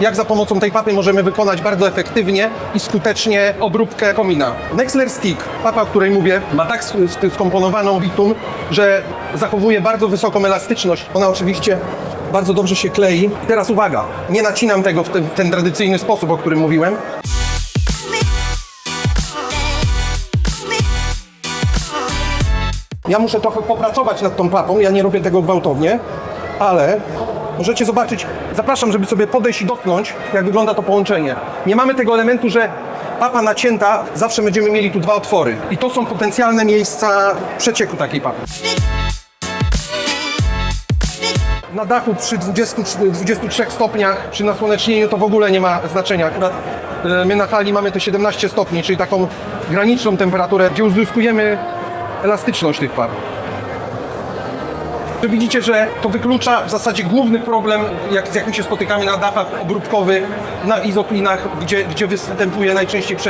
jak za pomocą tej papy możemy wykonać bardzo efektywnie i skutecznie obróbkę komina. Nexler Stick, papa, o której mówię, ma tak sk- skomponowaną bitum, że zachowuje bardzo wysoką elastyczność. Ona oczywiście bardzo dobrze się klei. I teraz uwaga, nie nacinam tego w ten, w ten tradycyjny sposób, o którym mówiłem, Ja muszę trochę popracować nad tą papą, ja nie robię tego gwałtownie, ale możecie zobaczyć, zapraszam, żeby sobie podejść i dotknąć, jak wygląda to połączenie. Nie mamy tego elementu, że papa nacięta, zawsze będziemy mieli tu dwa otwory. I to są potencjalne miejsca przecieku takiej papy. Na dachu przy 20, 23 stopniach, przy nasłonecznieniu to w ogóle nie ma znaczenia. Akurat e, my na hali mamy te 17 stopni, czyli taką graniczną temperaturę, gdzie uzyskujemy elastyczność tych par. To widzicie, że to wyklucza w zasadzie główny problem, jak, z jakim się spotykamy na dachach obróbkowych, na izoklinach, gdzie, gdzie występuje najczęściej przeciek.